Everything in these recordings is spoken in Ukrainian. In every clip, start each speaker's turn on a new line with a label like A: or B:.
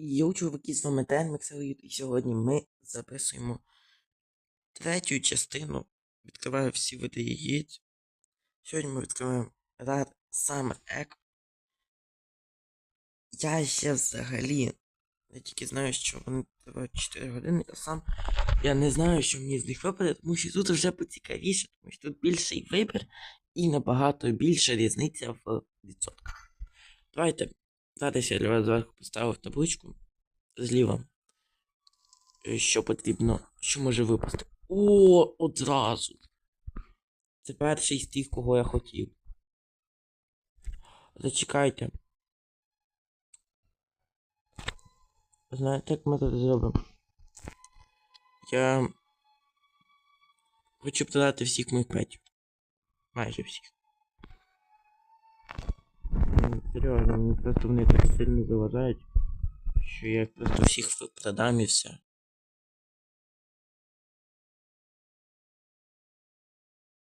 A: Йоу, чуваки, з вами Ден і сьогодні ми записуємо третю частину. Відкриваю всі види яєць. Сьогодні ми відкриваємо Rad Summer Egg. Я ще взагалі. Я тільки знаю, що вони тривають 4 години, а сам я не знаю, що мені з них випаде, тому що тут вже поцікавіше, тому що тут більший вибір і набагато більша різниця в відсотках. Давайте. Зараз я для вас зверху поставив табличку зліва. Е, Що потрібно, що може випасти. О, одразу. Це перший з тих, кого я хотів. Зачекайте. Знаєте, як ми це зробимо? Я хочу продати всіх моїх петів. Майже всіх. М, мені просто вони так сильно заважають, що я просто всіх продам і все.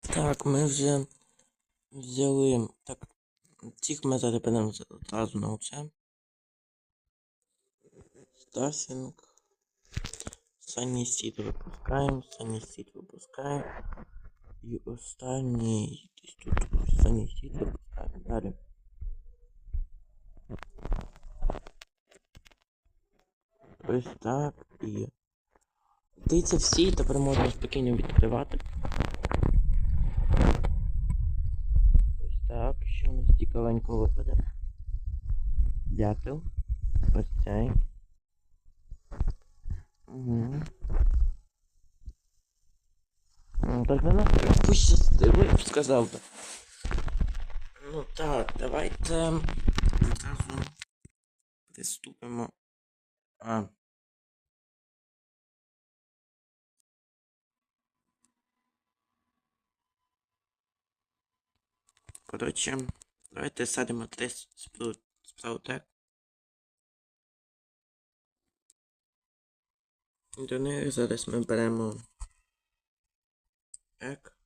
A: Так, ми вже взяли. Так, цих ми зараз беремо одразу на оце. Стасінг. Сані сіт випускаємо, сані сіт випускаємо. І останній десь тут сані сіт випускаємо. Далі. Ось так і. Дивіться всі, тепер можна спокійно відкривати. Ось так, що у нас цікавенько випаде. Дятел. Ось цей. Угу. Ну, так вона пощастило, я сказав би. Ну так, давайте одразу приступимо. А. Коротше, давайте садимо три справ, справ. До них зараз ми беремо ек.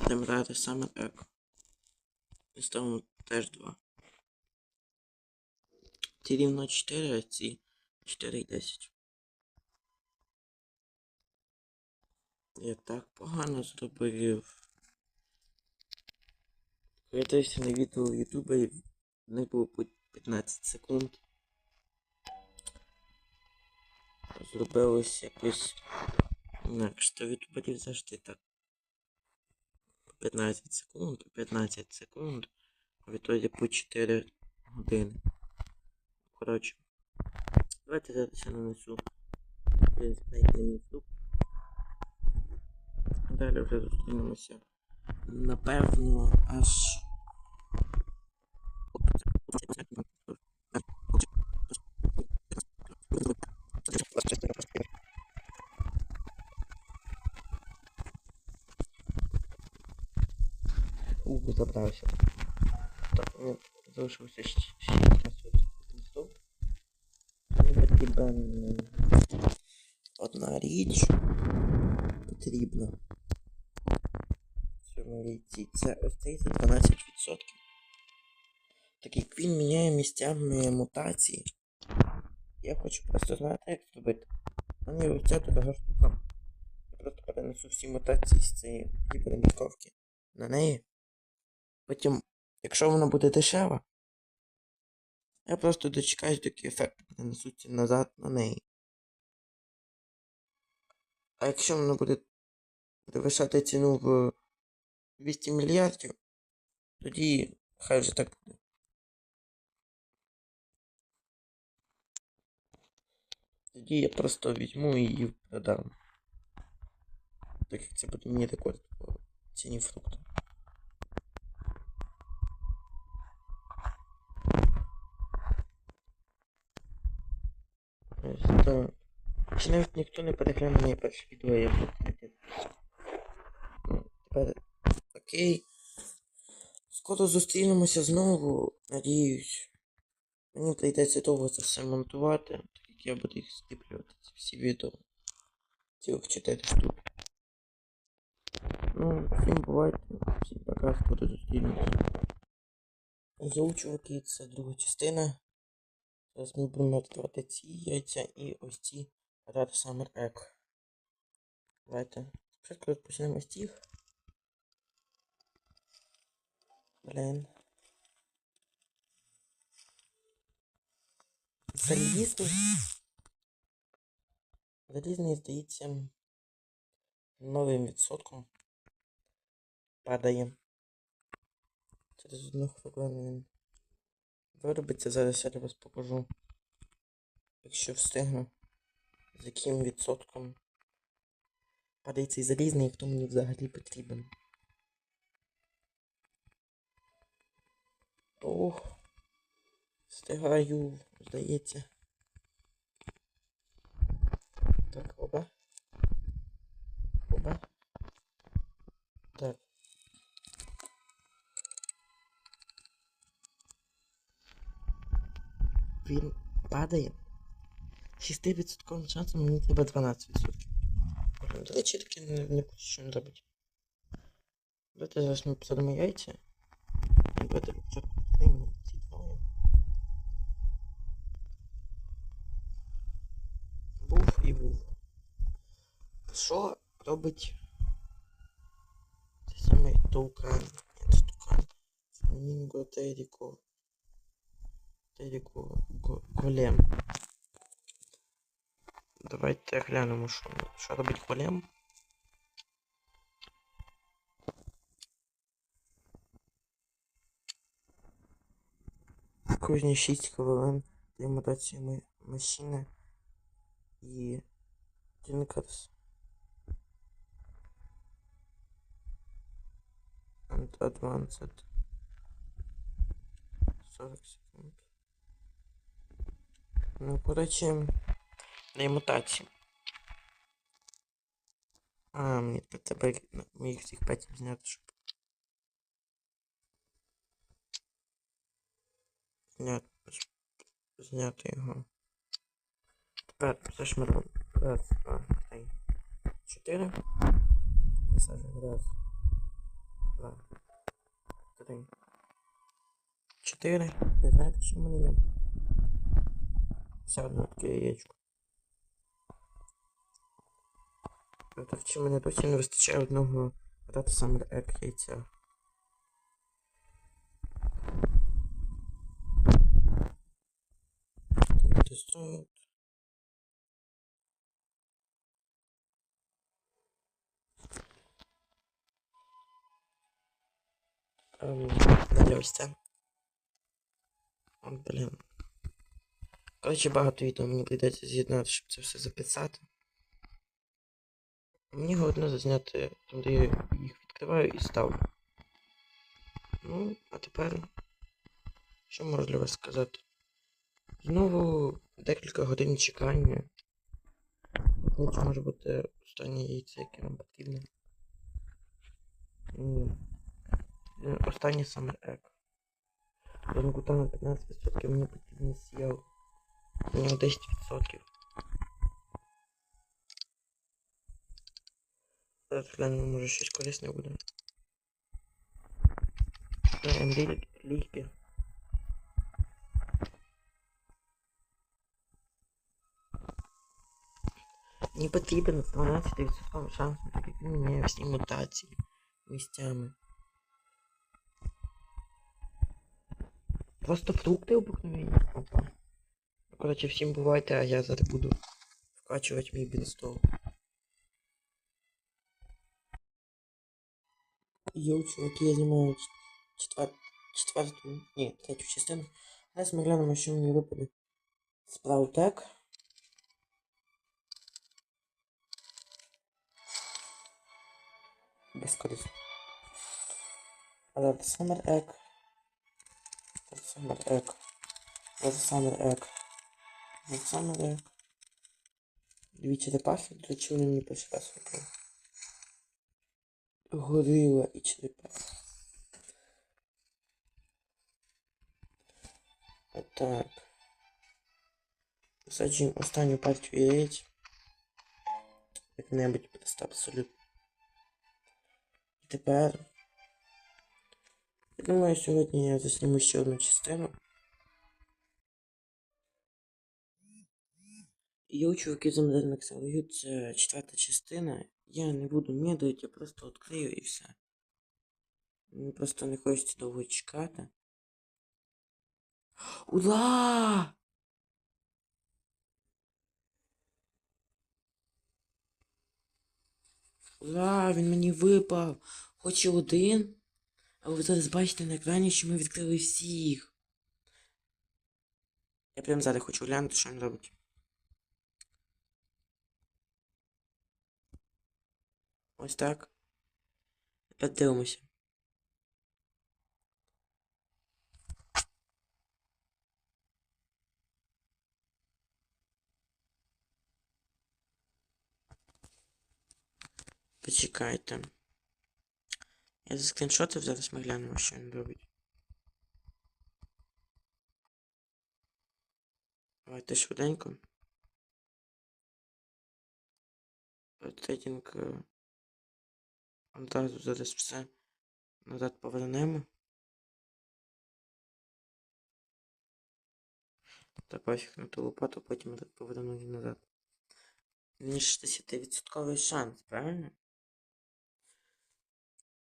A: Будемо брати саме ек. І ставимо теж 2. Ці рівно 4, а ці 4 і 10. Я так погано зробив. Я дивився на відео в Ютубі, і в них було по 15 секунд. Зробилось якось інакше. То в завжди так. 15 секунд, 15 секунд. А в ітоді по 4 години. Коротше. Давайте зараз я нанесу. В принципі, не фрукт. Далі вже зустрінемося. Напевно, аж. У, забрався. Так, мені залишилося ще 16 листов. Мені потрібен одна річ потрібна. В. Це ось цей за 12%. Так як він міняє місцями мутації. Я хочу просто знати, як зробити. Є ось ця дорога штука. Я просто перенесу всі мутації з цієї гіпермітковки на неї. Потім, якщо вона буде дешева, я просто дочекаюсь, доки ефекти перенесуться назад на неї. А якщо вона буде перевищати ціну в 200 мільярдів, тоді хай вже так буде. Тоді я просто візьму і її продам. Так як це буде мені рекорд по ціні фрукту. Ось так. Чи навіть ніхто не переглянув моє перше відео, я буду хотіти. Ну, тепер окей. Скоро зустрінемося знову, надіюсь. Мені прийдеться довго це все монтувати, так як я буду їх скріплювати, ці всі відео. Цілих 4 штуки. Ну, всім бувайте, всім пока, скоро зустрінемося. Йоу, чуваки, це друга частина. Зараз ми будемо відкривати ці яйця і ось ці Red Summer Egg. Давайте. Спочатку почнемо з тих. Блін. Залізний. Залізний, здається, новим відсотком падає. Через одну хвилину він виробиться. Зараз я вас покажу. Якщо встигну. З яким відсотком падає цей залізний, хто мені взагалі потрібен. Ох. Встигаю, здається. Так, оба. Оба. Так. Він падає. 6% шансом мені треба 12%. До речі, таки не, не хочу що не робить. Давайте зараз ми посадимо яйця. І спочатку поставимо ці двоє. Був і був. Що робить цей самий тукан? Ні, це тукан. Фламінго Теріко. Теріко Го- Голем. Давайте глянемо, що, що робить голем. Кожні 6 хвилин для мутації ми- машини і Тінкерс. And advanced. 40 секунд. Ну, коротше, для мутації. А, мені треба моїх цих п'ятів зняти, Зняти, зняти його. Тепер зашмиримо. Раз, два, три, чотири. Висаджуємо. Раз, два, три, чотири. Ви знаєте, що в мене є? Ще одне таке яєчко. Так, чи мене досі не вистачає одного Summer Egg яйця. Ем. От, блін. Коротше, багато відео мені прийдеться з'єднати, щоб це все записати. Мені головне зазняти там, де я їх відкриваю і ставлю. Ну, а тепер. Що можу для вас сказати? Знову декілька годин чекання. Це може бути останнє яйце, яке вам потрібно. Ні. Е, саме ек. Рангута на 15% мені потрібно сіяв. Нього 10%. Зараз глянемо, може щось корисне буде. Ем, лі- ліки. Мені потрібен 12% шанс, він міняє всі мутації місцями. Просто фрукти обыкновенні. Опа. Ну, короче, всім бувайте, а я зараз буду вкачувати мій бінстол. Йоу, чуваки, я знімаю четвер... четверту, ні, третю частину. Зараз ми глянемо, що мені випаде. Справтек. Без корисно. Red Summer Egg. Summer Egg. Red Summer Egg. Red Summer Egg. Дві черепахи, для чого вони мені перший раз випали? Горила і черепаха. Отак. Посаджуємо останню партію яєць. Як-небудь просто абсолютно. І тепер думаю, сьогодні я засніму ще одну частину. Йоу, чуваки, з модерних це четверта частина. Я не буду медлить, я просто відкрию і все. Мені просто не хочеться довго чекати. Ура! Ура, він мені випав. Хоч і один. Але ви зараз бачите на екрані, що ми відкрили всіх. Я прям зараз хочу глянути, що він робить. Ось так. Тепер дивимося. Почекайте. Я заскріншотив, зараз ми глянемо, що він робить. Давайте швиденько. Трейдинг. Одразу зараз все назад повернемо. Та пофіг на ту лопату, потім поверну її назад. Мені 60% шанс, правильно?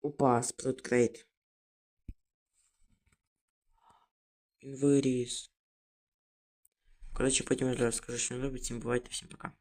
A: Опа, спроткрейт. Він виріс. Коротше, потім я розкажу, що він робить. Всім бувайте, всім пока.